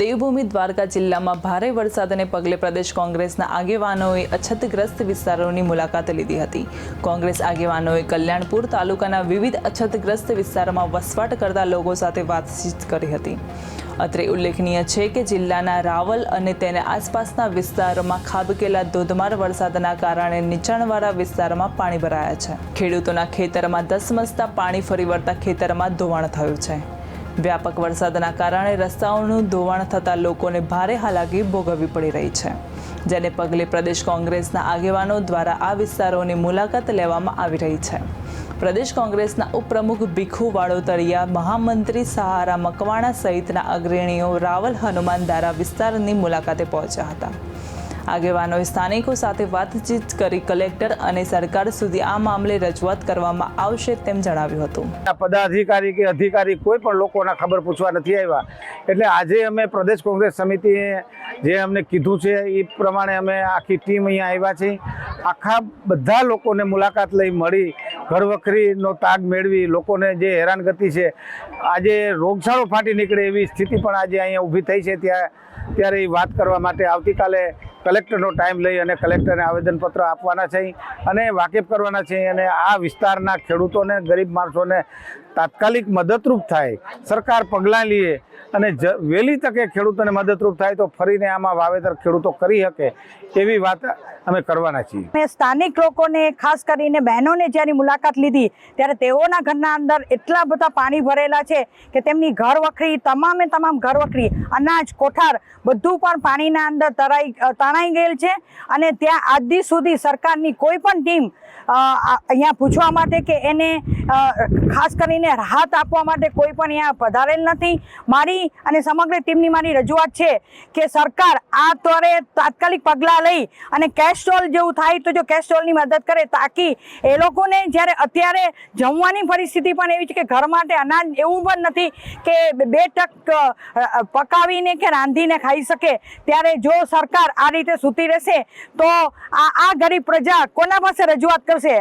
દેવભૂમિ દ્વારકા જિલ્લામાં ભારે વરસાદને પગલે પ્રદેશ કોંગ્રેસના આગેવાનોએ અછતગ્રસ્ત વિસ્તારોની મુલાકાત લીધી હતી. કોંગ્રેસ આગેવાનોએ કલ્યાણપુર તાલુકાના વિવિધ અછતગ્રસ્ત વિસ્તારોમાં વસવાટ કરતા લોકો સાથે વાતચીત કરી હતી. અત્રે ઉલ્લેખનીય છે કે જિલ્લાના રાવલ અને તેને આસપાસના વિસ્તારોમાં ખાબકેલા ધોધમાર વરસાદના કારણે નીચાણવાળા વિસ્તારમાં પાણી ભરાયા છે. ખેડૂતોના ખેતરમાં ધસમસતા પાણી ફરી વળતા ખેતરમાં ધોવાણ થયું છે. વ્યાપક વરસાદના કારણે રસ્તાઓનું ધોવાણ થતાં લોકોને ભારે હાલાકી ભોગવવી પડી રહી છે. જેને પગલે પ્રદેશ કોંગ્રેસના આગેવાનો દ્વારા આ વિસ્તારોની મુલાકાત લેવામાં આવી રહી છે. પ્રદેશ કોંગ્રેસના ઉપપ્રમુખ ભીખુ વાડોતરિયા મહામંત્રી સહારા મકવાણા સહિતના અગ્રણીઓ રાવલ હનુમાન દારા વિસ્તારની મુલાકાતે પહોંચ્યા હતા. આગેવાનોએ સ્થાનિકો સાથે વાતચીત કરી કલેક્ટર અને સરકાર સુધી આ મામલે રજૂઆત કરવામાં આવશે તેમ જણાવ્યું હતું. પદાધિકારી કે અધિકારી કોઈ પણ લોકોના ખબર પૂછવા નથી આવ્યા. એટલે આજે અમે પ્રદેશ કોંગ્રેસ સમિતિએ જે અમને કીધું છે એ પ્રમાણે અમે આખી ટીમ અહીંયા આવ્યા છીએ. આખા બધા લોકોને મુલાકાત લઈ મળી ઘરવખરીનો તાગ મેળવી, લોકોને જે હેરાનગતિ છે, આજે રોગચાળો ફાટી નીકળે એવી સ્થિતિ પણ આજે અહીંયા ઊભી થઈ છે. ત્યાં ત્યારે એ વાત કરવા માટે આવતીકાલે કલેક્ટરનો ટાઈમ લઈ અને કલેક્ટરને આવેદનપત્ર આપવાના છે. અને વાકેફ કરવાના છે અને આ વિસ્તારના ખેડૂતોને, ગરીબ માણસોને તાત્કાલિક મદદરૂપ થાય. સરકાર પગલાં લે અને જ, વહેલી તકે ખેડૂતોને મદદરૂપ થાય તો ફરીને આમાં વાવેતર ખેડૂતો કરી શકે એવી વાત અમે કરવાના છીએ. મેં સ્થાનિક લોકોને, ખાસ કરીને બહેનોને જ્યારે મુલાકાત લીધી, ત્યારે તેઓના ઘરના અંદર એટલા બધા પાણી ભરેલા છે કે તેમની ઘર વખરી, તમામે તમામ ઘર વખરી, અનાજ, કોઠાર બધું પણ પાણીના અંદર તરાઈ તણાઈ ગયેલ છે અને ત્યાં આજ સુધી સરકારની કોઈ પણ ટીમ અહીંયા પૂછવા માટે કે એને ખાસ કરીને રાહત આપવા માટે કોઈ પણ અહીંયા પધારેલ નથી. મારી અને સમગ્ર ટીમની મારી રજૂઆત છે કે સરકાર આ ત્વરે તાત્કાલિક પગલાં લઈ અને કેશ સ્ટોલ જેવું થાય તો જો કેશ સ્ટોલની મદદ કરે તાકી એ લોકોને જ્યારે અત્યારે જમવાની પરિસ્થિતિ પણ એવી છે કે ઘર માટે અનાજ એવું પણ નથી કે બે ટક પકાવીને કે રાંધીને ખાઈ શકે, ત્યારે જો સરકાર આ રીતે સૂતી રહેશે તો આ ગરીબ પ્રજા કોના પાસે રજૂઆત કરશે?